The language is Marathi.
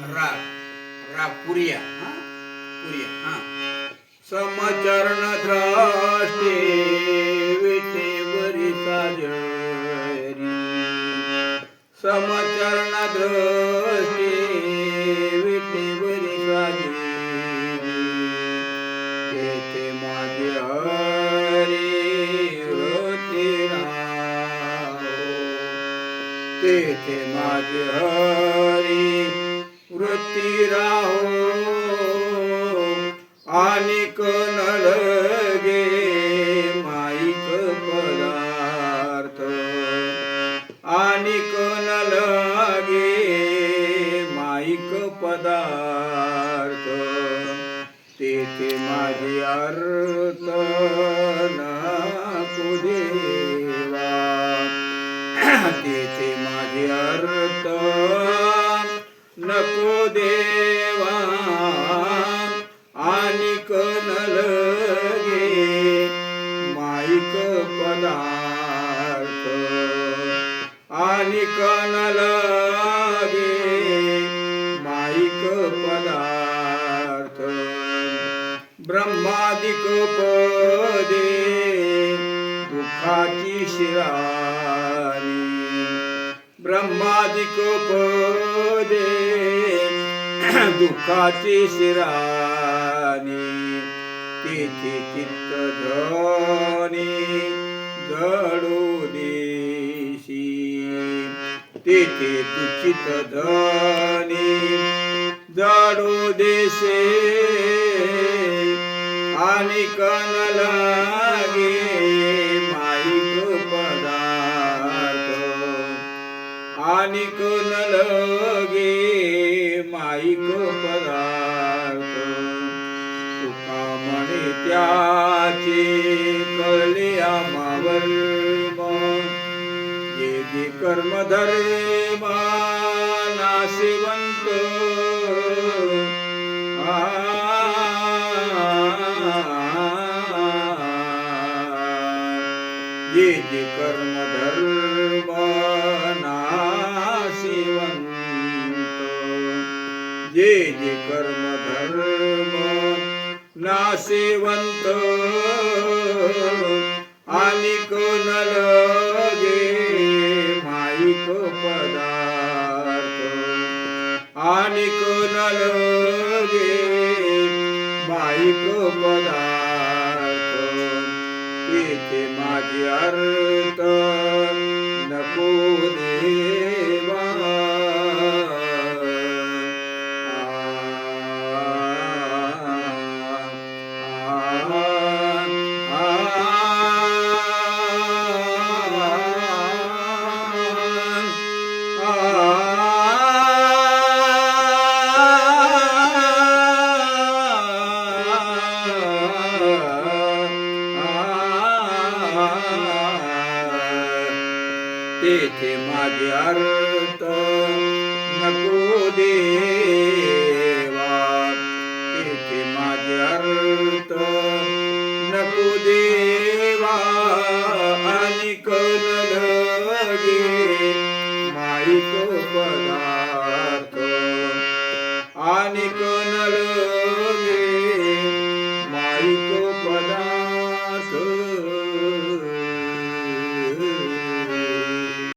राग. राग पुरिया. हा? पुरिया हा. समचरण द्रष्टे विटेवरी साजरी. समचरण द्रष्टे विटेवरी साजरी. येथे माझे हरी होते तेथे माझे हरी वृत्ती राहो आणि न लगे माईक पदार्थ. आणि न लगे माईक पदार्थ. तेथे माझी अर्थ ना पुढे पदार्थ. आणि न माईक पदार्थ. ब्रह्मादिक पदे दुःखाची शिरारी ब्रह्मादिक पदे दुःखाची शिरानी तेथे चित्त धनी जडू देशी तेथे दुचित धनी जाडो देशे. आणि कन लागे माईक पदार्थ. आणि कन लगे माईक पदार्थ. तुका म्हणे त्याचे कळले आमावर जे जे कर्म धर्म नाशिवंत जे जे कर्म धर्म नाशिवंत जे जे कर्म धर्म नाशिवंत आणि कोणल गे माईक पदार्थ. आणि कोणल गे माईक पदार्थ. तेथे माझी अर्थ नको देवा तेथे माझे अर्थ नको देवा तेथे माझे अर्थ नको देवा आणि कलगे माईक पदार्थ. आणि कन